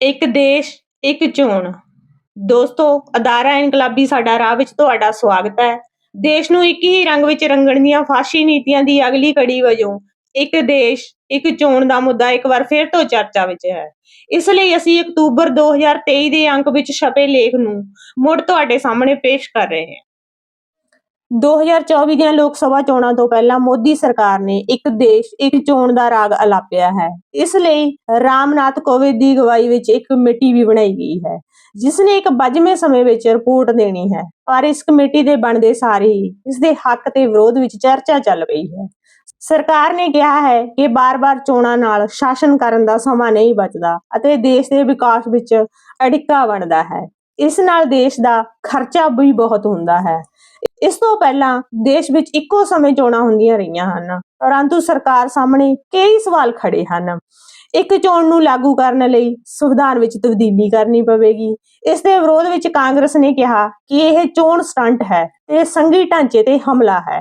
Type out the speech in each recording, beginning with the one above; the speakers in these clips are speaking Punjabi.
ਇੱਕ ਦੇਸ਼, ਇੱਕ ਚੋਣ। ਦੋਸਤੋ, ਅਦਾਰਾ ਇਨਕਲਾਬੀ ਸਾਡਾ ਰਾਹ ਵਿੱਚ ਤੁਹਾਡਾ ਸਵਾਗਤ ਹੈ। ਦੇਸ਼ ਨੂੰ ਇੱਕ ਹੀ ਰੰਗ ਵਿੱਚ ਰੰਗਣ ਦੀਆਂ ਫਾਸ਼ੀ ਨੀਤੀਆਂ ਦੀ ਅਗਲੀ ਕੜੀ ਵਜੋਂ ਇੱਕ ਦੇਸ਼, ਇੱਕ ਚੋਣ ਦਾ ਮੁੱਦਾ ਇੱਕ ਵਾਰ ਫਿਰ ਤੋਂ ਚਰਚਾ ਵਿੱਚ ਹੈ। ਇਸ ਲਈ ਅਸੀਂ ਅਕਤੂਬਰ 2023 ਦੇ ਅੰਕ ਵਿੱਚ ਛਪੇ ਲੇਖ ਨੂੰ ਮੁੜ ਤੁਹਾਡੇ ਸਾਹਮਣੇ ਪੇਸ਼ ਕਰ ਰਹੇ ਹਾਂ। 2024 ਦੀਆਂ ਲੋਕ ਸਭਾ ਚੋਣਾਂ ਤੋਂ ਪਹਿਲਾਂ ਮੋਦੀ ਸਰਕਾਰ ਨੇ ਇੱਕ ਦੇਸ਼, ਇੱਕ ਚੋਣ ਦਾ ਰਾਗ ਅਲਾਪਿਆ ਹੈ। ਇਸ ਲਈ ਰਾਮਨਾਥ ਕੋਵਿੰਦ ਦੀ ਅਗਵਾਈ ਵਿੱਚ ਇੱਕ ਕਮੇਟੀ ਵੀ ਬਣਾਈ ਗਈ ਹੈ ਜਿਸ ਨੇ ਇੱਕ ਵੱਜਵੇਂ ਸਮੇਂ ਵਿੱਚ ਰਿਪੋਰਟ ਦੇਣੀ ਹੈ। ਪਰ ਇਸ ਕਮੇਟੀ ਦੇ ਬਣਦੇ ਸਾਰੇ ਹੀ ਇਸ ਦੇ ਹੱਕ ਤੇ ਵਿਰੋਧ ਵਿੱਚ ਚਰਚਾ ਚੱਲ ਪਈ ਹੈ। ਸਰਕਾਰ ਨੇ ਕਿਹਾ ਹੈ ਕਿ ਬਾਰ-ਬਾਰ ਚੋਣਾਂ ਨਾਲ ਸ਼ਾਸਨ ਕਰਨ ਦਾ ਸਮਾਂ ਨਹੀਂ ਬਚਦਾ ਅਤੇ ਦੇਸ਼ ਦੇ ਵਿਕਾਸ ਵਿੱਚ ਅੜਿੱਕਾ ਬਣਦਾ ਹੈ। ਇਸ ਨਾਲ ਦੇਸ਼ ਦਾ ਖਰਚਾ ਵੀ ਬਹੁਤ ਹੁੰਦਾ ਹੈ। ਇਸ ਤੋਂ ਪਹਿਲਾਂ ਦੇਸ਼ ਵਿੱਚ ਇੱਕੋ ਸਮੇਂ ਚੋਣਾਂ ਹੁੰਦੀਆਂ ਰਹੀਆਂ ਹਨ। ਪਰੰਤੂ ਸਰਕਾਰ ਸਾਹਮਣੇ ਕਈ ਸਵਾਲ ਖੜੇ ਹਨ। ਇੱਕ ਚੋਣ ਨੂੰ ਲਾਗੂ ਕਰਨ ਲਈ ਸੰਵਿਧਾਨ ਵਿੱਚ ਤਬਦੀਲੀ ਕਰਨੀ ਪਵੇਗੀ। ਇਸ ਦੇ ਵਿਰੋਧ ਵਿੱਚ ਕਾਂਗਰਸ ਨੇ ਕਿਹਾ ਕਿ ਇਹ ਚੋਣ ਸਟੰਟ ਹੈ ਤੇ ਸੰਘੀ ਢਾਂਚੇ ਤੇ ਹਮਲਾ ਹੈ।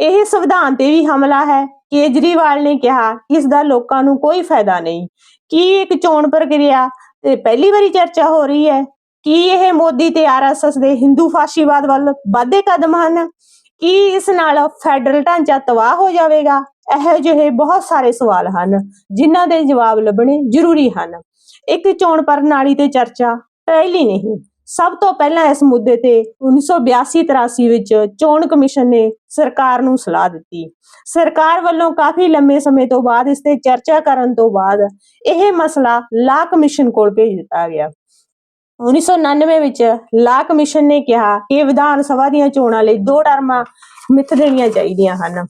ਇਹ ਸੰਵਿਧਾਨ ਤੇ ਵੀ ਹਮਲਾ ਹੈ। ਕੇਜਰੀਵਾਲ ਨੇ ਕਿਹਾ ਕਿ ਇਸ ਦਾ ਲੋਕਾਂ ਨੂੰ ਕੋਈ ਫਾਇਦਾ ਨਹੀਂ। ਕੀ ਇੱਕ ਚੋਣ ਪ੍ਰਕਿਰਿਆ ਤੇ ਪਹਿਲੀ ਵਾਰੀ ਚਰਚਾ ਹੋ ਰਹੀ ਹੈ? ਕੀ ਇਹ ਮੋਦੀ ਤੇ ਆਰਐਸਐਸ ਦੇ ਹਿੰਦੂ ਫਾਸ਼ੀਵਾਦ ਵੱਲ ਵਾਧੇ ਕਦਮ ਹਨ? ਕੀ ਇਸ ਨਾਲ ਫੈਡਰਲ ਢਾਂਚਾ ਤਬਾਹ ਹੋ ਜਾਵੇਗਾ? ਇਹੋ ਜਿਹੇ ਬਹੁਤ ਸਾਰੇ ਸਵਾਲ ਹਨ, ਜਿਨ੍ਹਾਂ ਦੇ ਜਵਾਬ ਲੱਭਣੇ ਜ਼ਰੂਰੀ ਹਨ। ਇੱਕ ਚੋਣ ਪ੍ਰਣਾਲੀ ਤੇ ਚਰਚਾ ਪਹਿਲੀ ਨਹੀਂ, ਸਭ ਤੋਂ ਪਹਿਲਾਂ ਇਸ ਮੁੱਦੇ ਤੇ 1982-83 ਵਿੱਚ ਚੋਣ ਕਮਿਸ਼ਨ ਨੇ ਸਰਕਾਰ ਨੂੰ ਸਲਾਹ ਦਿੱਤੀ। ਸਰਕਾਰ ਵੱਲੋਂ ਕਾਫੀ ਲੰਮੇ ਸਮੇਂ ਤੋਂ ਬਾਅਦ ਇਸ ਤੇ ਚਰਚਾ ਕਰਨ ਤੋਂ ਬਾਅਦ ਇਹ ਮਸਲਾ ਲਾ ਕਮਿਸ਼ਨ ਕੋਲ ਭੇਜ ਦਿੱਤਾ ਗਿਆ। 1999 ਵਿੱਚ ਲਾ ਕਮਿਸ਼ਨ ਨੇ ਕਿਹਾ ਕਿ ਵਿਧਾਨ ਸਭਾ ਦੀਆਂ ਚੋਣਾਂ ਲਈ ਦੋ ਟਰਮਾਂ ਮਿੱਥ ਦੇਣੀਆਂ ਚਾਹੀਦੀਆਂ ਹਨ।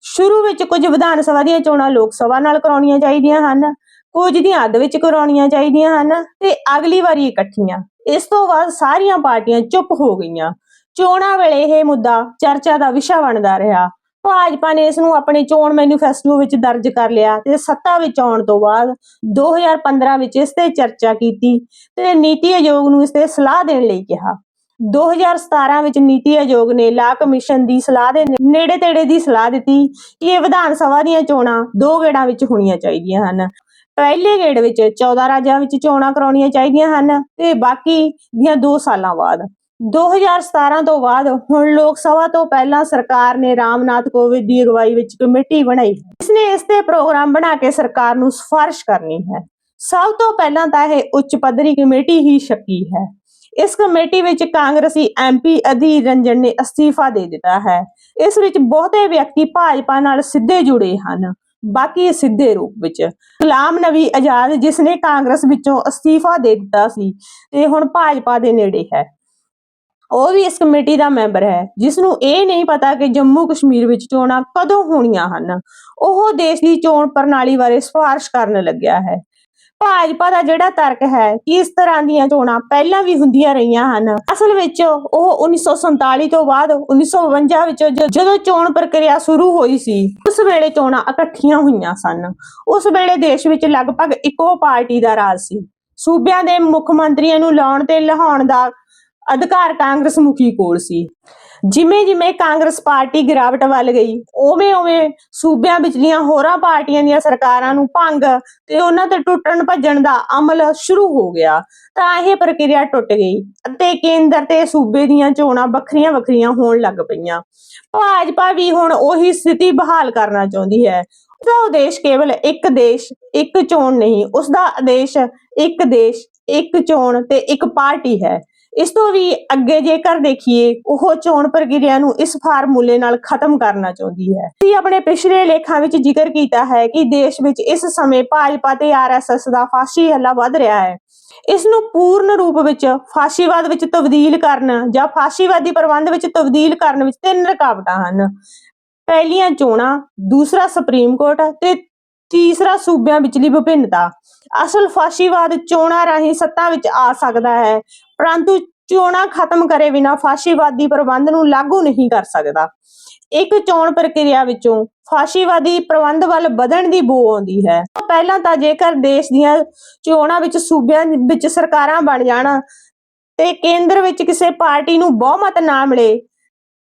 ਸ਼ੁਰੂ ਵਿੱਚ ਕੁਝ ਵਿਧਾਨ ਸਭਾ ਦੀਆਂ ਚੋਣਾਂ ਲੋਕ ਸਭਾ ਨਾਲ ਕਰਾਉਣੀਆਂ ਚਾਹੀਦੀਆਂ ਹਨ, ਕੁਝ ਦੀਆਂ ਅੱਧ ਵਿੱਚ ਕਰਾਉਣੀਆਂ ਚਾਹੀਦੀਆਂ ਹਨ ਤੇ ਅਗਲੀ ਵਾਰੀ ਇਕੱਠੀਆਂ। ਇਸ ਤੋਂ ਬਾਅਦ ਸਾਰੀਆਂ ਪਾਰਟੀਆਂ ਚੁੱਪ ਹੋ ਗਈਆਂ। ਚੋਣਾਂ ਵੇਲੇ ਇਹ ਮੁੱਦਾ ਚਰਚਾ ਦਾ ਵਿਸ਼ਾ ਬਣਦਾ ਰਿਹਾ। ਭਾਜਪਾ ਨੇ ਇਸ ਨੂੰ ਆਪਣੇ ਚੋਣ ਮੈਨੀਫੈਸਟੋ ਵਿੱਚ ਦਰਜ ਕਰ ਲਿਆ ਤੇ ਸੱਤਾ ਵਿੱਚ ਆਉਣ ਤੋਂ ਬਾਅਦ 2015 ਵਿੱਚ ਇਸ ਤੇ ਚਰਚਾ ਕੀਤੀ ਤੇ ਨੀਤੀ ਆਯੋਗ ਨੂੰ ਇਸ ਤੇ ਸਲਾਹ ਦੇਣ ਲਈ ਕਿਹਾ। 2017 ਵਿੱਚ ਨੀਤੀ ਆਯੋਗ ਨੇ ਲਾ ਕਮਿਸ਼ਨ ਦੀ ਸਲਾਹ ਦੇ ਨੇੜੇ ਤੇੜੇ ਦੀ ਸਲਾਹ ਦਿੱਤੀ ਕਿ ਇਹ ਵਿਧਾਨ ਸਭਾ ਦੀਆਂ ਚੋਣਾਂ ਦੋ ਗੇੜਾਂ ਵਿੱਚ ਹੋਣੀਆਂ ਚਾਹੀਦੀਆਂ ਹਨ। ਪਹਿਲੇ ਗੇੜ ਵਿੱਚ 14 ਰਾਜਾਂ ਵਿੱਚ ਚੋਣਾਂ ਕਰਾਉਣੀਆਂ ਚਾਹੀਦੀਆਂ ਹਨ ਤੇ ਬਾਕੀ ਦੀਆਂ 2 ਸਾਲਾਂ ਬਾਅਦ। 2017 ਤੋਂ ਬਾਅਦ ਹੁਣ ਲੋਕ ਸਭਾ ਤੋਂ ਪਹਿਲਾਂ ਸਰਕਾਰ ਨੇ ਰਾਮਨਾਥ ਕੋਵਿੰਦ ਦੀ ਅਗਵਾਈ ਵਿੱਚ ਕਮੇਟੀ ਬਣਾਈ। ਇਸ ਨੇ ਇਸ ਤੇ ਪ੍ਰੋਗਰਾਮ ਬਣਾ ਕੇ ਸਰਕਾਰ ਨੂੰ ਸਿਫਾਰਿਸ਼ ਕਰਨੀ ਹੈ। ਸਭ ਤੋਂ ਪਹਿਲਾਂ ਤਾਂ ਇਹ ਉੱਚ ਪੱਧਰੀ ਕਮੇਟੀ ਹੀ ਸ਼ੱਕੀ ਹੈ। ਇਸ ਕਮੇਟੀ ਵਿੱਚ ਕਾਂਗਰਸੀ ਐਮਪੀ ਅਧੀਰ ਰੰਜਨ ਨੇ ਅਸਤੀਫਾ ਦੇ ਦਿੱਤਾ ਹੈ। ਇਸ ਵਿੱਚ ਬਹੁਤੇ ਵਿਅਕਤੀ ਭਾਜਪਾ ਨਾਲ ਸਿੱਧੇ ਜੁੜੇ ਹਨ, ਬਾਕੀ ਸਿੱਧੇ ਰੂਪ ਵਿੱਚ। ਗੁਲਾਮ ਨਬੀ ਆਜ਼ਾਦ ਜਿਸ ਨੇ ਕਾਂਗਰਸ ਵਿੱਚੋਂ ਅਸਤੀਫਾ ਦੇ ਦਿੱਤਾ ਸੀ, ਤੇ ਹੁਣ ਭਾਜਪਾ ਦੇ ਨੇੜੇ ਹੈ। ਉਹ ਵੀ ਇਸ ਕਮੇਟੀ ਦਾ ਮੈਂਬਰ ਹੈ ਜਿਸ ਨੂੰ ਇਹ ਨਹੀਂ ਪਤਾ ਕਿ ਜੰਮੂ ਕਸ਼ਮੀਰ ਵਿੱਚ ਚੋਣਾਂ ਕਦੋਂ ਹੋਣੀਆਂ ਹਨ। ਉਹ ਦੇਸ਼ ਦੀ ਚੋਣ ਪ੍ਰਣਾਲੀ ਬਾਰੇ ਸਿਫਾਰਿਸ਼ ਕਰਨ ਲੱਗਿਆ ਹੈ। ਭਾਜਪਾ ਦਾ ਜਿਹੜਾ ਤਰਕ ਹੈ ਕਿ ਇਸ ਤਰ੍ਹਾਂ ਦੀਆਂ ਚੋਣਾਂ ਪਹਿਲਾਂ ਵੀ ਹੁੰਦੀਆਂ ਰਹੀਆਂ ਹਨ, ਅਸਲ ਵਿੱਚ ਉਹ 1947 ਤੋਂ ਬਾਅਦ 1952 ਵਿੱਚ ਜ- ਜਦੋਂ ਚੋਣ ਪ੍ਰਕਿਰਿਆ ਸ਼ੁਰੂ ਹੋਈ ਸੀ, ਉਸ ਵੇਲੇ ਚੋਣਾਂ ਇਕੱਠੀਆਂ ਹੋਈਆਂ ਸਨ। ਉਸ ਵੇਲੇ ਦੇਸ਼ ਵਿੱਚ ਲਗਭਗ ਇੱਕੋ ਪਾਰਟੀ ਦਾ ਰਾਜ ਸੀ। ਸੂਬਿਆਂ ਦੇ ਮੁੱਖ ਮੰਤਰੀਆਂ ਨੂੰ ਲਾਉਣ ਤੇ ਲਹਾਉਣ ਦਾ ਅਧਿਕਾਰ ਕਾਂਗਰਸ ਮੁਖੀ ਕੋਲ ਸੀ। ਜਿਵੇਂ ਜਿਵੇਂ ਕਾਂਗਰਸ ਪਾਰਟੀ ਗਿਰਾਵਟ ਵੱਲ ਗਈ, ਉਵੇਂ ਉਵੇਂ ਸੂਬਿਆਂ ਵਿਚਲੀਆਂ ਹੋਰਾਂ ਪਾਰਟੀਆਂ ਦੀਆਂ ਸਰਕਾਰਾਂ ਨੂੰ ਭੰਗ ਤੇ ਉਹਨਾਂ ਤੇ ਟੁੱਟਣ ਭੱਜਣ ਦਾ ਅਮਲ ਸ਼ੁਰੂ ਹੋ ਗਿਆ ਤਾਂ ਇਹ ਪ੍ਰਕਿਰਿਆ ਟੁੱਟ ਗਈ ਅਤੇ ਕੇਂਦਰ ਤੇ ਸੂਬੇ ਦੀਆਂ ਚੋਣਾਂ ਵੱਖਰੀਆਂ ਵੱਖਰੀਆਂ ਹੋਣ ਲੱਗ ਪਈਆਂ। ਭਾਜਪਾ ਵੀ ਹੁਣ ਉਹੀ ਸਥਿਤੀ ਬਹਾਲ ਕਰਨਾ ਚਾਹੁੰਦੀ ਹੈ। ਉਸਦਾ ਉਦੇਸ਼ ਕੇਵਲ ਇੱਕ ਦੇਸ਼, ਇੱਕ ਚੋਣ ਨਹੀਂ, ਉਸਦਾ ਆਦੇਸ਼ ਇੱਕ ਦੇਸ਼, ਇੱਕ ਚੋਣ ਤੇ ਇੱਕ ਪਾਰਟੀ ਹੈ। ਇਸ ਤੋਂ ਵੀ ਅੱਗੇ ਜੇਕਰ ਦੇਖੀਏ, ਉਹ ਚੋਣ ਪ੍ਰਕਿਰਿਆ ਨੂੰ ਇਸ ਫਾਰਮੂਲੇ ਨਾਲ ਖਤਮ ਕਰਨਾ ਚਾਹੁੰਦੀ ਹੈ। ਅਸੀਂ ਆਪਣੇ ਪਿਛਲੇ ਲੇਖਾਂ ਵਿੱਚ ਜ਼ਿਕਰ ਕੀਤਾ ਹੈ ਕਿ ਦੇਸ਼ ਵਿੱਚ ਇਸ ਸਮੇਂ ਭਾਜਪਾ ਤੇ ਆਰਐਸਐਸ ਦਾ ਫਾਸ਼ੀ ਹੱਲਾ ਵੱਧ ਰਿਹਾ ਹੈ। ਇਸ ਨੂੰ ਪੂਰਨ ਰੂਪ ਵਿੱਚ ਫਾਸ਼ੀਵਾਦ ਵਿੱਚ ਤਬਦੀਲ ਕਰਨ ਜਾਂ ਫਾਸ਼ੀਵਾਦੀ ਪ੍ਰਬੰਧ ਵਿੱਚ ਤਬਦੀਲ ਕਰਨ ਵਿੱਚ ਤਿੰਨ ਰੁਕਾਵਟਾਂ ਹਨ। ਪਹਿਲੀਆਂ ਚੋਣਾਂ, ਦੂਸਰਾ ਸੁਪਰੀਮ ਕੋਰਟ ਤੇ ਤੀਸਰਾ ਸੂਬਿਆਂ ਵਿਚਲੀ ਵਿਭਿੰਨਤਾ। ਅਸਲ ਫਾਸ਼ੀਵਾਦ ਚੋਣਾਂ ਰਾਹੀਂ ਸੱਤਾ ਵਿੱਚ ਆ ਸਕਦਾ ਹੈ। ਪਰੰਤੂ ਚੋਣਾਂ ਖਤਮ ਕਰੇ ਬਿਨਾ ਫਾਸ਼ੀਵਾਦੀ ਪ੍ਰਬੰਧ ਨੂੰ ਲਾਗੂ ਨਹੀਂ ਕਰ ਸਕਦਾ। ਇੱਕ ਚੋਣ ਪ੍ਰਕਿਰਿਆ ਵਿੱਚੋਂ ਫਾਸ਼ੀਵਾਦੀ ਪ੍ਰਬੰਧ ਵੱਲ ਵਧਣ ਦੀ ਬੋ ਆਉਂਦੀ ਹੈ। ਪਹਿਲਾਂ ਤਾਂ ਜੇਕਰ ਦੇਸ਼ ਦੀਆਂ ਚੋਣਾਂ ਵਿੱਚ ਸੂਬਿਆਂ ਵਿੱਚ ਸਰਕਾਰਾਂ ਬਣ ਜਾਣ ਤੇ ਕੇਂਦਰ ਵਿੱਚ ਕਿਸੇ ਪਾਰਟੀ ਨੂੰ ਬਹੁਮਤ ਨਾ ਮਿਲੇ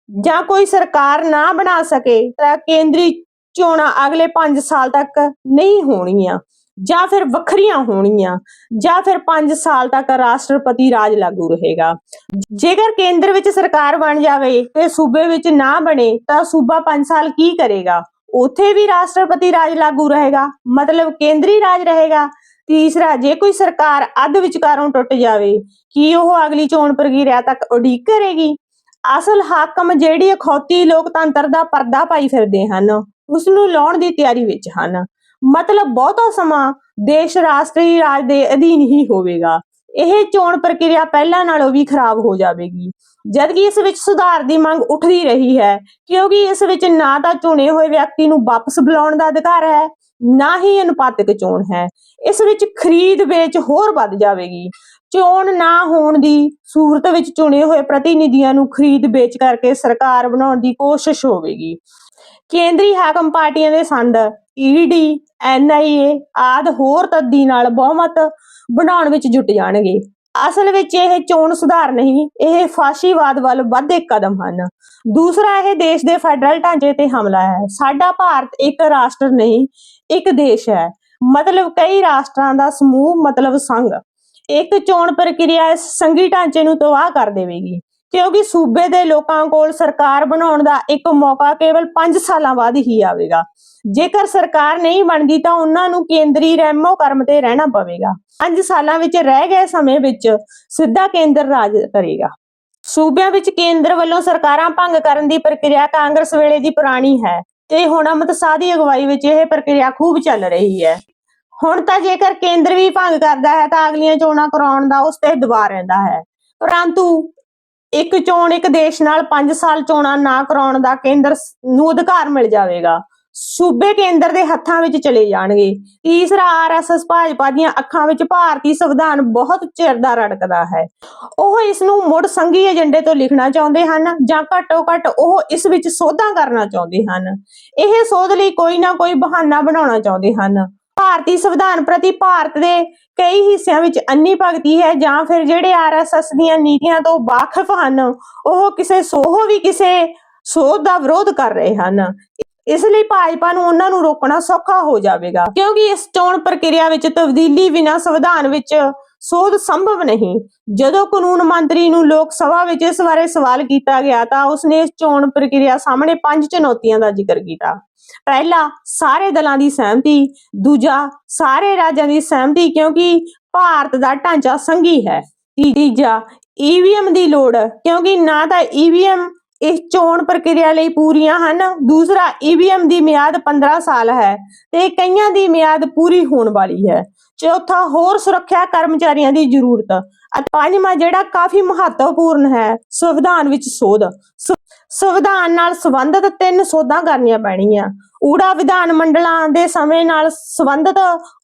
ਜਾਂ ਕੋਈ ਸਰਕਾਰ ਨਾ ਬਣਾ ਸਕੇ ਤਾਂ ਕੇਂਦਰੀ ਚੋਣਾਂ ਅਗਲੇ 5 ਸਾਲ ਤੱਕ ਨਹੀਂ ਹੋਣਗੀਆਂ। ਜਾਂ ਫਿਰ ਵੱਖਰੀਆਂ ਹੋਣਗੀਆਂ, ਜਾਂ ਫਿਰ 5 ਸਾਲ ਤੱਕ ਰਾਸ਼ਟਰਪਤੀ ਰਾਜ ਲਾਗੂ ਰਹੇਗਾ। ਜੇਕਰ ਕੇਂਦਰ ਵਿੱਚ ਸਰਕਾਰ ਬਣ ਜਾਵੇ ਤੇ ਸੂਬੇ ਵਿੱਚ ਨਾ ਬਣੇ, ਤਾਂ ਸੂਬਾ 5 ਸਾਲ ਕੀ ਕਰੇਗਾ? ਉੱਥੇ ਵੀ ਰਾਸ਼ਟਰਪਤੀ ਰਾਜ ਲਾਗੂ ਰਹੇਗਾ, ਮਤਲਬ ਕੇਂਦਰੀ ਰਾਜ ਰਹੇਗਾ। ਤੀਸਰਾ, ਜੇ ਕੋਈ ਸਰਕਾਰ ਅੱਧ ਵਿਚਕਾਰੋਂ ਟੁੱਟ ਜਾਵੇ, ਕੀ ਉਹ ਅਗਲੀ ਚੋਣ ਪ੍ਰਕਿਰਿਆ ਤੱਕ ਉਡੀਕ ਕਰੇਗੀ? ਅਸਲ ਹਾਕਮ ਜਿਹੜੀ ਅਖੌਤੀ ਲੋਕਤੰਤਰ ਦਾ ਪਰਦਾ ਪਾਈ ਫਿਰਦੇ ਹਨ ਉਸ ਨੂੰ ਲਾਉਣ ਦੀ ਤਿਆਰੀ ਵਿੱਚ ਹਨ। ਮਤਲਬ ਬਹੁਤਾ ਸਮਾਂ ਦੇਸ਼ ਰਾਸ਼ਟਰੀ ਰਾਜ ਦੇ ਅਧੀਨ ਹੀ ਹੋਵੇਗਾ। ਇਹ ਚੋਣ ਪ੍ਰਕਿਰਿਆ ਪਹਿਲਾਂ ਨਾਲੋਂ ਵੀ ਖਰਾਬ ਹੋ ਜਾਵੇਗੀ। ਜਦਕਿ ਇਸ ਵਿੱਚ ਸੁਧਾਰ ਦੀ ਮੰਗ ਉੱਠਦੀ ਰਹੀ ਹੈ, ਕਿਉਂਕਿ ਇਸ ਵਿੱਚ ਨਾ ਤਾਂ ਚੁਣੇ ਹੋਏ ਵਿਅਕਤੀ ਨੂੰ ਵਾਪਸ ਬੁਲਾਉਣ ਦਾ ਅਧਿਕਾਰ ਹੈ, ਨਾ ਹੀ ਅਨੁਪਾਤਿਕ ਚੋਣ ਹੈ। ਇਸ ਵਿੱਚ ਖਰੀਦ ਵੇਚ ਹੋਰ ਵੱਧ ਜਾਵੇਗੀ। ਚੋਣ ਨਾ ਹੋਣ ਦੀ ਸੂਰਤ ਵਿੱਚ ਚੁਣੇ ਹੋਏ ਪ੍ਰਤੀਨਿਧੀਆਂ ਨੂੰ ਖਰੀਦ ਵੇਚ ਕਰਕੇ ਸਰਕਾਰ ਬਣਾਉਣ ਦੀ ਕੋਸ਼ਿਸ਼ ਹੋਵੇਗੀ। ਕੇਂਦਰੀ ਹਾਕਮ ਪਾਰਟੀਆਂ ਦੇ ਸੰਦ ਈਡੀ ਐਨਆਈਏ ਆਦ ਹੋਰ ਤੱਦੀ ਨਾਲ ਬਹੁਮਤ ਬਣਾਉਣ ਵਿੱਚ ਜੁਟ ਜਾਣਗੇ। ਅਸਲ ਵਿੱਚ ਇਹ ਚੋਣ ਸੁਧਾਰ ਨਹੀਂ, ਇਹ ਫਾਸ਼ੀਵਾਦ ਵੱਲ ਵੱਧਦੇ ਕਦਮ ਹਨ। ਦੂਸਰਾ, ਇਹ ਦੇਸ਼ ਦੇ ਫੈਡਰਲ ਢਾਂਚੇ ਤੇ ਹਮਲਾ ਹੈ। ਸਾਡਾ ਭਾਰਤ ਇੱਕ ਰਾਸ਼ਟਰ ਨਹੀਂ, ਇੱਕ ਦੇਸ਼ ਹੈ। ਮਤਲਬ ਕਈ ਰਾਸ਼ਟਰਾਂ ਦਾ ਸਮੂਹ ਮਤਲਬ ਸੰਘ। ਇੱਕ ਚੋਣ ਪ੍ਰਕਿਰਿਆ ਇਸ ਸੰਘੀ ਢਾਂਚੇ ਨੂੰ ਤਬਾਹ ਕਰ ਦੇਵੇਗੀ। ਕਿਉਂਕਿ ਸੂਬੇ ਦੇ ਲੋਕਾਂ ਕੋਲ ਸਰਕਾਰ ਬਣਾਉਣ ਦਾ ਇੱਕ ਮੌਕਾ ਕੇਵਲ 5 ਸਾਲਾਂ ਬਾਅਦ ਹੀ ਆਵੇਗਾ। ਜੇਕਰ ਸਰਕਾਰ ਨਹੀਂ ਬਣਦੀ ਤਾਂ ਉਹਨਾਂ ਨੂੰ ਕੇਂਦਰੀ ਰਹਿਮੋ ਕਰਮ ਤੇ ਰਹਿਣਾ ਪਵੇਗਾ। 5 ਸਾਲਾਂ ਵਿੱਚ ਰਹਿ ਗਏ ਸਮੇਂ ਵਿੱਚ ਸਿੱਧਾ ਕੇਂਦਰ ਰਾਜ ਕਰੇਗਾ। ਸੂਬਿਆਂ ਵਿੱਚ ਕੇਂਦਰ ਵੱਲੋਂ ਸਰਕਾਰਾਂ ਭੰਗ ਕਰਨ ਦੀ ਪ੍ਰਕਿਰਿਆ ਕਾਂਗਰਸ ਵੇਲੇ ਦੀ ਪੁਰਾਣੀ ਹੈ ਤੇ ਹੁਣ ਅਮਿਤ ਸ਼ਾਹ ਦੀ ਅਗਵਾਈ ਵਿੱਚ ਇਹ ਪ੍ਰਕਿਰਿਆ ਖੂਬ ਚੱਲ ਰਹੀ ਹੈ। ਹੁਣ ਤਾਂ ਜੇਕਰ ਕੇਂਦਰ ਵੀ ਭੰਗ ਕਰਦਾ ਹੈ ਤਾਂ ਅਗਲੀਆਂ ਚੋਣਾਂ ਕਰਾਉਣ ਦਾ ਉਸ ਤੇ ਦਬਾਅ ਰਹਿੰਦਾ ਹੈ। ਪਰੰਤੂ ਇੱਕ ਚੋਣ ਇੱਕ ਦੇਸ਼ ਨਾਲ 5 ਸਾਲ ਚੋਣਾਂ ਨਾ ਕਰਾਉਣ ਦਾ ਕੇਂਦਰ ਨੂੰ ਅਧਿਕਾਰ ਮਿਲ ਜਾਵੇਗਾ। ਸੂਬੇ ਕੇਂਦਰ ਦੇ ਹੱਥਾਂ ਵਿੱਚ ਚਲੇ ਜਾਣਗੇ। ਤੀਸਰਾ ਆਰਐਸਐਸ ਭਾਜਪਾ ਦੀਆਂ ਅੱਖਾਂ ਵਿੱਚ ਭਾਰਤੀ ਸੰਵਿਧਾਨ ਬਹੁਤ ਚਿਰ ਦਾ ਰੜਕਦਾ ਹੈ। ਉਹ ਇਸ ਨੂੰ ਮੁੜ ਸੰਘੀ ਏਜੰਡੇ ਤੋਂ ਲਿਖਣਾ ਚਾਹੁੰਦੇ ਹਨ ਜਾਂ ਘੱਟੋ ਘੱਟ ਉਹ ਇਸ ਵਿੱਚ ਸੋਧਾਂ ਕਰਨਾ ਚਾਹੁੰਦੇ ਹਨ। ਇਹ ਸੋਧ ਲਈ ਕੋਈ ਨਾ ਕੋਈ ਬਹਾਨਾ ਬਣਾਉਣਾ ਚਾਹੁੰਦੇ ਹਨ। ਭਾਰਤੀ ਸੰਵਿਧਾਨ ਪ੍ਰਤੀ ਭਾਰਤ ਦੇ ਕਈ ਹਿੱਸਿਆਂ ਵਿੱਚ ਅੰਨੀ ਭਗਤੀ ਹੈ ਜਾਂ ਫਿਰ ਜਿਹੜੇ ਆਰਐਸਐਸ ਦੀਆਂ ਨੀਤੀਆਂ ਤੋਂ ਵਾਕਿਫ ਹਨ, ਉਹ ਕਿਸੇ ਸੋਹ ਵੀ ਕਿਸੇ ਸੋਧ ਦਾ ਵਿਰੋਧ ਕਰ ਰਹੇ ਹਨ। ਇਸ ਲਈ ਭਾਜਪਾ ਨੂੰ ਉਹਨਾਂ ਨੂੰ ਰੋਕਣਾ ਸੌਖਾ ਹੋ ਜਾਵੇਗਾ, ਕਿਉਂਕਿ ਇਸ ਚੋਣ ਪ੍ਰਕਿਰਿਆ ਵਿੱਚ ਤਬਦੀਲੀ ਬਿਨਾਂ ਸੰਵਿਧਾਨ ਵਿੱਚ ਸੋਧ ਸੰਭਵ ਨਹੀਂ। ਜਦੋਂ ਕਾਨੂੰਨ ਮੰਤਰੀ ਨੂੰ ਲੋਕ ਸਭਾ ਵਿੱਚ ਇਸ ਬਾਰੇ ਸਵਾਲ ਕੀਤਾ ਗਿਆ ਤਾਂ ਉਸਨੇ ਇਸ ਚੋਣ ਪ੍ਰਕਿਰਿਆ ਸਾਹਮਣੇ ਪੰਜ ਚੁਣੌਤੀਆਂ ਦਾ ਜ਼ਿਕਰ ਕੀਤਾ। ਪਹਿਲਾ, ਸਾਰੇ ਦਲਾਂ ਦੀ ਸਹਿਮਤੀ। ਦੂਜਾ, ਸਾਰੇ ਰਾਜਾਂ ਦੀ ਸਹਿਮਤੀ ਕਿਉਂਕਿ ਭਾਰਤ ਦਾ ਢਾਂਚਾ ਸੰਘੀ ਹੈ। ਤੀਜਾ ਈਵੀਐਮ ਦੀ ਲੋੜ, ਕਿਉਂਕਿ ਨਾ ਤਾਂ ਈਵੀਐਮ ਇਸ ਚੋਣ ਪ੍ਰਕਿਰਿਆ ਲਈ ਪੂਰੀਆਂ ਹਨ। ਦੂਸਰਾ ਈਵੀਐਮ ਦੀ ਮਿਆਦ 15 ਸਾਲ ਹੈ ਤੇ ਕਈਆਂ ਦੀ ਮਿਆਦ ਪੂਰੀ ਹੋਣ ਵਾਲੀ ਹੈ। ਚੌਥਾ ਹੋਰ ਸੁਰੱਖਿਆ ਕਰਮਚਾਰੀਆਂ ਦੀ ਜ਼ਰੂਰਤ ਅਤੇ ਪੰਜਵਾਂ ਜਿਹੜਾ ਕਾਫੀ ਮਹੱਤਵਪੂਰਨ ਹੈ, ਸੰਵਿਧਾਨ ਵਿੱਚ ਸੋਧ। ਸੰਵਿਧਾਨ ਨਾਲ ਸੰਬੰਧਿਤ ਤਿੰਨ ਸੋਧਾਂ ਕਰਨੀਆਂ ਪੈਣੀਆਂ। ਊੜਾ ਵਿਧਾਨ ਮੰਡਲਾਂ ਦੇ ਸਮੇਂ ਨਾਲ ਸੰਬੰਧਿਤ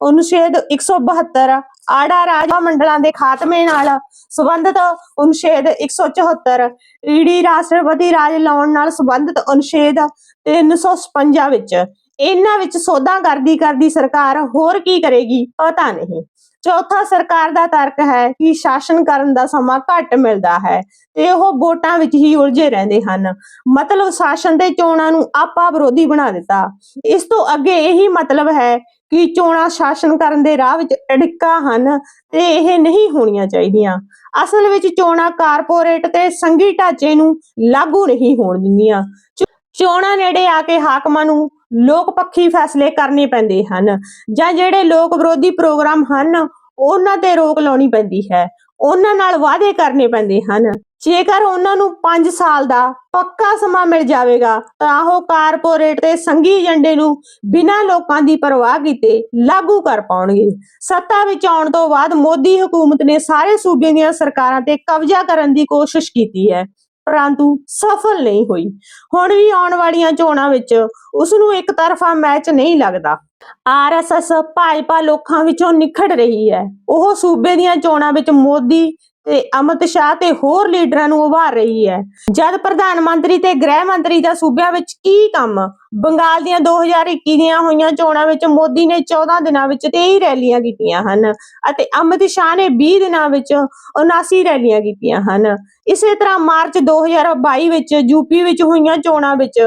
ਅਨੁਛੇਦ 172 ਆੜਾ ਰਾਜ ਮੰਡਲਾਂ ਦੇ ਖਾਤਮੇ ਨਾਲ ਸੰਬੰਧਿਤ ਅਨੁਛੇਦ 174 ਈਡੀ ਰਾਸ਼ਟਰਪਤੀ ਰਾਜ ਲਾਉਣ ਨਾਲ ਸੰਬੰਧਿਤ ਅਨੁਛੇਦ 356 ਵਿੱਚ। ਇਹਨਾਂ ਵਿੱਚ ਸੋਧਾਂ ਕਰਦੀ ਕਰਦੀ ਸਰਕਾਰ ਹੋਰ ਕੀ ਕਰੇਗੀ? ਪਤਾ ਨਹੀਂ। ਚੌਥਾ ਸਰਕਾਰ ਦਾ ਤਰਕ ਹੈ ਕਿ ਸ਼ਾਸਨ ਕਰਨ ਦਾ ਸਮਾਂ ਘੱਟ ਮਿਲਦਾ ਹੈ ਤੇ ਉਹ ਵੋਟਾਂ ਵਿੱਚ ਹੀ ਉਲਝੇ ਰਹਿੰਦੇ ਹਨ। ਮਤਲਬ ਸ਼ਾਸਨ ਤੇ ਚੋਣਾਂ ਨੂੰ ਆਪਾ ਵਿਰੋਧੀ ਬਣਾ ਦਿੱਤਾ। ਇਸ ਤੋਂ ਅੱਗੇ ਇਹੀ ਮਤਲਬ ਹੈ ਕਿ ਚੋਣਾਂ ਸ਼ਾਸਨ ਕਰਨ ਦੇ ਰਾਹ ਵਿੱਚ ਅੜਿੱਕਾ ਹਨ ਤੇ ਇਹ ਨਹੀਂ ਹੋਣੀਆਂ ਚਾਹੀਦੀਆਂ। ਅਸਲ ਵਿੱਚ ਚੋਣਾਂ ਕਾਰਪੋਰੇਟ ਤੇ ਸੰਘੀ ਢਾਂਚੇ ਨੂੰ ਲਾਗੂ ਨਹੀਂ ਹੋਣ ਦਿੰਦੀਆਂ। ਚੋ- ਚੋਣਾਂ ਨੇੜੇ ਆ ਕੇ ਹਾਕਮਾਂ ਨੂੰ ਲੋਕ ਪੱਖੀ ਫੈਸਲੇ ਕਰਨੇ ਪੈਂਦੇ ਹਨ। ਜਾਂ ਜਿਹੜੇ ਲੋਕ ਵਿਰੋਧੀ ਪ੍ਰੋਗਰਾਮ ਹਨ, ਉਹਨਾਂ ਤੇ ਰੋਕ ਲਾਉਣੀ ਪੈਂਦੀ ਹੈ। ਉਹਨਾਂ ਨਾਲ ਵਾਅਦੇ ਕਰਨੇ ਪੈਂਦੇ ਹਨ। ਜੇਕਰ ਉਹਨਾਂ ਨੂੰ 5 ਸਾਲ ਦਾ ਪੱਕਾ ਸਮਾਂ ਮਿਲ ਜਾਵੇਗਾ, ਤਾਂ ਉਹ ਕਾਰਪੋਰੇਟ ਤੇ ਸੰਘੀ ਏਜੰਡੇ ਨੂੰ ਬਿਨਾਂ ਲੋਕਾਂ ਦੀ ਪਰਵਾਹ ਕੀਤੇ ਲਾਗੂ ਕਰ ਪਾਉਣਗੇ। ਸੱਤਾ ਵਿੱਚ ਆਉਣ ਤੋਂ ਬਾਅਦ ਮੋਦੀ ਹਕੂਮਤ ਨੇ ਸਾਰੇ ਸੂਬਿਆਂ ਦੀਆਂ ਸਰਕਾਰਾਂ ਤੇ ਕਬਜ਼ਾ ਕਰਨ ਦੀ ਕੋਸ਼ਿਸ਼ ਕੀਤੀ ਹੈ। ਪਰੰਤੂ ਸਫਲ ਨਹੀਂ ਹੋਈ। ਹੁਣ ਵੀ ਆਉਣ ਵਾਲੀਆਂ ਚੋਣਾਂ ਵਿੱਚ ਉਸ ਨੂੰ ਇੱਕ ਤਰਫਾ ਮੈਚ ਨਹੀਂ ਲੱਗਦਾ। ਆਰਐਸਐਸ ਭਾਜਪਾ ਲੋਕਾਂ ਵਿੱਚੋਂ ਨਿਖੜ ਰਹੀ ਹੈ। ਉਹ ਸੂਬੇ ਦੀਆਂ ਚੋਣਾਂ ਵਿੱਚ ਮੋਦੀ ਤੇ ਅਮਿਤ ਸ਼ਾਹ ਤੇ ਹੋਰ ਲੀਡਰਾਂ ਨੂੰ ਉਭਾਰ ਰਹੀ ਹੈ। ਜਦ ਪ੍ਰਧਾਨ ਮੰਤਰੀ ਤੇ ਗ੍ਰਹਿ ਮੰਤਰੀ ਦਾ ਸੂਬਿਆਂ ਵਿੱਚ ਕੀ ਕੰਮ? ਬੰਗਾਲ ਦੀਆਂ 2021 ਦੀਆਂ ਹੋਈਆਂ ਚੋਣਾਂ ਵਿੱਚ ਮੋਦੀ ਨੇ 14 ਦਿਨਾਂ ਵਿੱਚ 23 ਰੈਲੀਆਂ ਕੀਤੀਆਂ ਹਨ ਅਤੇ ਅਮਿਤ ਸ਼ਾਹ ਨੇ 20 ਦਿਨਾਂ ਵਿੱਚ 79 ਰੈਲੀਆਂ ਕੀਤੀਆਂ ਹਨ। ਇਸੇ ਤਰ੍ਹਾਂ ਮਾਰਚ 2022 ਵਿੱਚ ਯੂਪੀ ਵਿੱਚ ਹੋਈਆਂ ਚੋਣਾਂ ਵਿੱਚ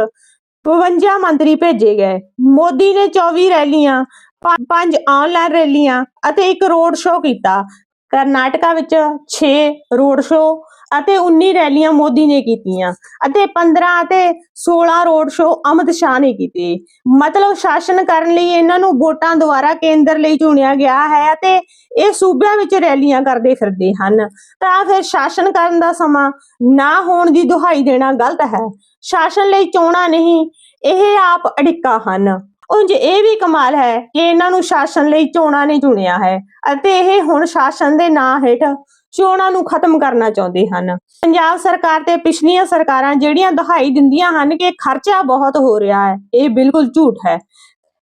52 ਮੰਤਰੀ ਭੇਜੇ ਗਏ। ਮੋਦੀ ਨੇ 24 ਰੈਲੀਆਂ ਪੰਜ ਆਨਲਾਈਨ ਰੈਲੀਆਂ ਅਤੇ ਇੱਕ ਰੋਡ ਸ਼ੋਅ ਕੀਤਾ। ਕਰਨਾਟਕਾ ਵਿੱਚ 6 ਰੋਡ ਸ਼ੋਅ ਅਤੇ 19 ਰੈਲੀਆਂ ਮੋਦੀ ਨੇ ਕੀਤੀਆਂ ਅਤੇ 15 ਅਤੇ 16 ਰੋਡ ਸ਼ੋਅ ਅਮਿਤ ਸ਼ਾਹ ਨੇ ਕੀਤੇ। ਮਤਲਬ ਸ਼ਾਸਨ ਕਰਨ ਲਈ ਇਹਨਾਂ ਨੂੰ ਵੋਟਾਂ ਦੁਆਰਾ ਕੇਂਦਰ ਲਈ ਚੁਣਿਆ ਗਿਆ ਹੈ ਅਤੇ ਇਹ ਸੂਬਿਆਂ ਵਿੱਚ ਰੈਲੀਆਂ ਕਰਦੇ ਫਿਰਦੇ ਹਨ। ਤਾਂ ਫਿਰ ਸ਼ਾਸਨ ਕਰਨ ਦਾ ਸਮਾਂ ਨਾ ਹੋਣ ਦੀ ਦੁਹਾਈ ਦੇਣਾ ਗਲਤ ਹੈ। ਸ਼ਾਸਨ ਲਈ ਚੋਣਾਂ ਨਹੀਂ, ਇਹ ਆਪ ਅੜਿੱਕਾ ਹਨ। ਉਂਝ ਇਹ ਵੀ ਕਮਾਲ ਹੈ ਕਿ ਇਹਨਾਂ ਨੂੰ ਸ਼ਾਸਨ ਲਈ ਚੋਣਾਂ ਨਹੀਂ ਚੁਣਿਆ ਹੈ ਅਤੇ ਇਹ ਹੁਣ ਸ਼ਾਸਨ ਦੇ ਨਾਂ ਹੇਠ ਚੋਣਾਂ ਨੂੰ ਖਤਮ ਕਰਨਾ ਚਾਹੁੰਦੇ ਹਨ। ਪੰਜਾਬ ਸਰਕਾਰ ਤੇ ਪਿਛਲੀਆਂ ਸਰਕਾਰਾਂ ਜਿਹੜੀਆਂ ਦਹਾਈ ਦਿੰਦੀਆਂ ਹਨ ਕਿ ਖਰਚਾ ਬਹੁਤ ਹੋ ਰਿਹਾ ਹੈ, ਇਹ ਬਿਲਕੁਲ ਝੂਠ ਹੈ।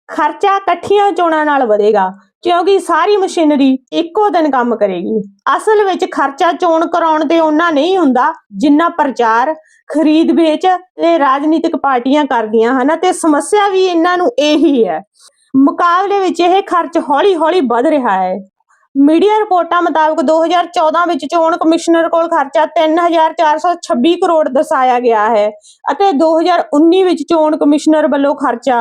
ਖਰਚਾ ਇਕੱਠੀਆਂ ਚੋਣਾਂ ਨਾਲ ਵਧੇਗਾ। ਕਿਉਂਕਿ ਸਾਰੀ ਮਸ਼ੀਨਰੀ ਇੱਕੋ ਦਿਨ ਕੰਮ ਕਰੇਗੀ। ਅਸਲ ਵਿੱਚ ਖਰਚਾ ਚੋਣ ਕਰਾਉਣ ਤੇ ਉਹਨਾਂ ਨਹੀਂ ਹੁੰਦਾ ਜਿੰਨਾ ਪ੍ਰਚਾਰ, ਖਰੀਦ ਵੇਚ ਤੇ ਰਾਜਨੀਤਿਕ ਪਾਰਟੀਆਂ ਕਰਦੀਆਂ ਹਨ ਤੇ ਸਮੱਸਿਆ ਵੀ ਇਹਨਾਂ ਨੂੰ ਇਹੀ ਹੈ। ਮੁਕਾਬਲੇ ਵਿੱਚ ਇਹ ਖਰਚ ਹੌਲੀ-ਹੌਲੀ ਵੱਧ ਰਿਹਾ ਹੈ। ਮੀਡੀਆ ਰਿਪੋਰਟਾਂ ਮੁਤਾਬਕ 2014 ਵਿੱਚ ਚੋਣ ਕਮਿਸ਼ਨਰ ਕੋਲ ਖਰਚਾ 3426 ਕਰੋੜ ਦਰਸਾਇਆ ਗਿਆ ਹੈ ਅਤੇ 2019 ਵਿੱਚ ਚੋਣ ਕਮਿਸ਼ਨਰ ਵੱਲੋਂ ਖਰਚਾ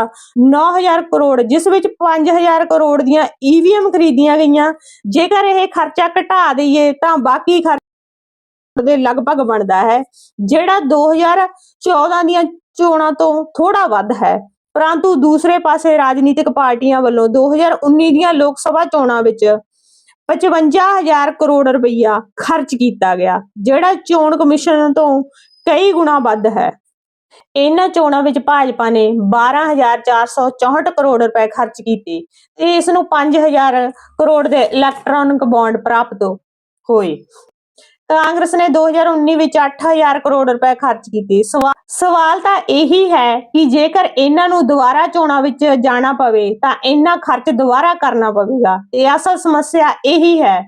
9000 ਕਰੋੜ, ਜਿਸ ਵਿੱਚ 5000 ਕਰੋੜ ਦੀਆਂ ਈਵੀਐਮ ਖਰੀਦੀਆਂ ਗਈਆਂ। ਜੇਕਰ ਇਹ ਖਰਚਾ ਘਟਾ ਦਈਏ ਤਾਂ ਬਾਕੀ ਖਰਚਾ ਦੇ ਲਗਭਗ ਬਣਦਾ ਹੈ, ਜਿਹੜਾ 2014 ਦੀਆਂ ਚੋਣਾਂ ਤੋਂ ਥੋੜਾ ਵੱਧ ਹੈ। ਪਰੰਤੂ ਦੂਸਰੇ ਪਾਸੇ ਰਾਜਨੀਤਿਕ ਪਾਰਟੀਆਂ ਵੱਲੋਂ 2019 ਦੀਆਂ ਲੋਕ ਸਭਾ ਚੋਣਾਂ ਵਿੱਚ 55000 ਕਰੋੜ ਰੁਪਈਆ ਖਰਚ ਕੀਤਾ ਗਿਆ, ਜਿਹੜਾ ਚੋਣ ਕਮਿਸ਼ਨ ਤੋਂ ਕਈ ਗੁਣਾ ਵੱਧ ਹੈ। ਇਹਨਾਂ ਚੋਣਾਂ ਵਿੱਚ ਭਾਜਪਾ ਨੇ 12464 ਕਰੋੜ ਰੁਪਏ ਖਰਚ ਕੀਤੇ ਤੇ ਇਸ ਨੂੰ 5000 ਕਰੋੜ ਦੇ ਇਲੈਕਟ੍ਰੋਨਿਕ ਬੌਂਡ ਪ੍ਰਾਪਤ ਹੋਏ। ਕਾਂਗਰਸ ਨੇ 2019 ਵਿੱਚ 8000 ਕਰੋੜ ਰੁਪਏ ਖਰਚ ਕੀਤੇ। ਸਵਾ- ਸਵਾਲ ਤਾਂ ਇਹੀ ਹੈ ਕਿ ਜੇਕਰ ਇਹਨਾਂ ਨੂੰ ਦੁਬਾਰਾ ਚੋਣਾਂ ਵਿੱਚ ਜਾਣਾ ਪਵੇ, ਤਾਂ ਇਹਨਾਂ ਖਰਚ ਦੁਬਾਰਾ ਕਰਨਾ ਪਵੇਗਾ। ਤੇ ਅਸਲ ਸਮੱਸਿਆ ਇਹੀ ਹੈ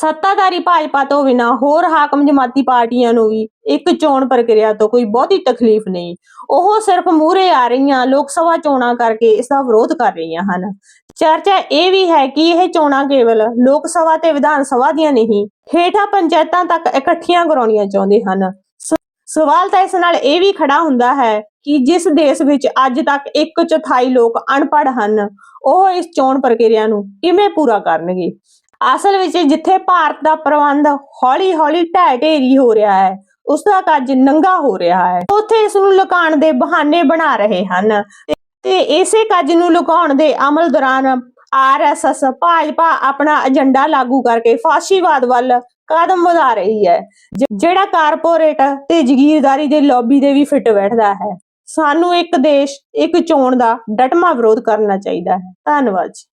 ਸੱਤਾਧਾਰੀ ਭਾਜਪਾ ਤੋਂ ਬਿਨਾ ਹੋਰ ਹਾਕਮ ਜਮਾਤੀ ਪਾਰਟੀਆਂ ਨੂੰ ਵੀ ਇੱਕ ਚੋਣ ਪ੍ਰਕਿਰਿਆ ਤੋਂ ਕੋਈ ਬਹੁਤੀ ਤਕਲੀਫ ਨਹੀਂ। ਉਹ ਸਿਰਫ ਮੂਹਰੇ ਆ ਰਹੀਆਂ ਲੋਕ ਸਭਾ ਚੋਣਾਂ ਕਰਕੇ ਇਸ ਦਾ ਵਿਰੋਧ ਕਰ ਰਹੀਆਂ ਹਨ। ਚਰਚਾ ਇਹ ਵੀ ਹੈ ਕਿ ਇਹ ਚੋਣਾਂ ਕੇਵਲ ਲੋਕ ਸਭਾ ਤੇ ਵਿਧਾਨ ਸਭਾ ਦੀਆਂ ਨਹੀਂ, ਹੇਠਾਂ ਪੰਚਾਇਤਾਂ ਤੱਕ ਇਕੱਠੀਆਂ ਕਰਾਉਣੀਆਂ ਚਾਹੁੰਦੇ ਹਨ। ਸ- ਸਵਾਲ ਤਾਂ ਇਸ ਨਾਲ ਇਹ ਵੀ ਖੜਾ ਹੁੰਦਾ ਹੈ ਕਿ ਜਿਸ ਦੇਸ਼ ਵਿੱਚ ਅੱਜ ਤੱਕ ਇੱਕ ਚੌਥਾਈ ਲੋਕ ਅਨਪੜ੍ਹ ਹਨ, ਉਹ ਇਸ ਚੋਣ ਪ੍ਰਕਿਰਿਆ ਨੂੰ ਕਿਵੇਂ ਪੂਰਾ ਕਰਨਗੇ? ਅਸਲ ਵਿੱਚ ਜਿੱਥੇ ਭਾਰਤ ਦਾ ਪ੍ਰਬੰਧ ਹੌਲੀ-ਹੌਲੀ ਢਹਿ ਢੇਰੀ ਹੋ ਰਿਹਾ ਹੈ ਉਸ ਦਾ ਕੱਜ ਨੰਗਾ ਹੋ ਰਿਹਾ ਹੈ। ਉੱਥੇ ਇਸ ਨੂੰ ਲੁਕਾਉਣ ਦੇ ਬਹਾਨੇ ਬਣਾ ਰਹੇ ਹਨ। ਤੇ- ਇਸੇ ਕੱਜ ਨੂੰ ਲੁਕਾਉਣ ਦੇ ਅਮਲ ਦੌਰਾਨ ਆਰਐਸਐਸ ਭਾਜਪਾ ਆਪਣਾ ਏਜੰਡਾ ਲਾਗੂ ਕਰਕੇ ਫਾਸ਼ੀਵਾਦ ਵੱਲ ਕਦਮ ਵਧਾ ਰਹੀ ਹੈ। ਜਿਹੜਾ ਕਾਰਪੋਰੇਟ ਤੇ ਜ਼ਗੀਰਦਾਰੀ ਦੇ ਲੌਬੀ ਦੇ ਵੀ ਫਿੱਟ ਬੈਠਦਾ ਹੈ। ਸਾਨੂੰ ਇੱਕ ਦੇਸ਼, ਇੱਕ ਚੋਣ ਦਾ ਡਟਮਾ ਵਿਰੋਧ ਕਰਨਾ ਚਾਹੀਦਾ ਹੈ। ਧੰਨਵਾਦ ਜੀ।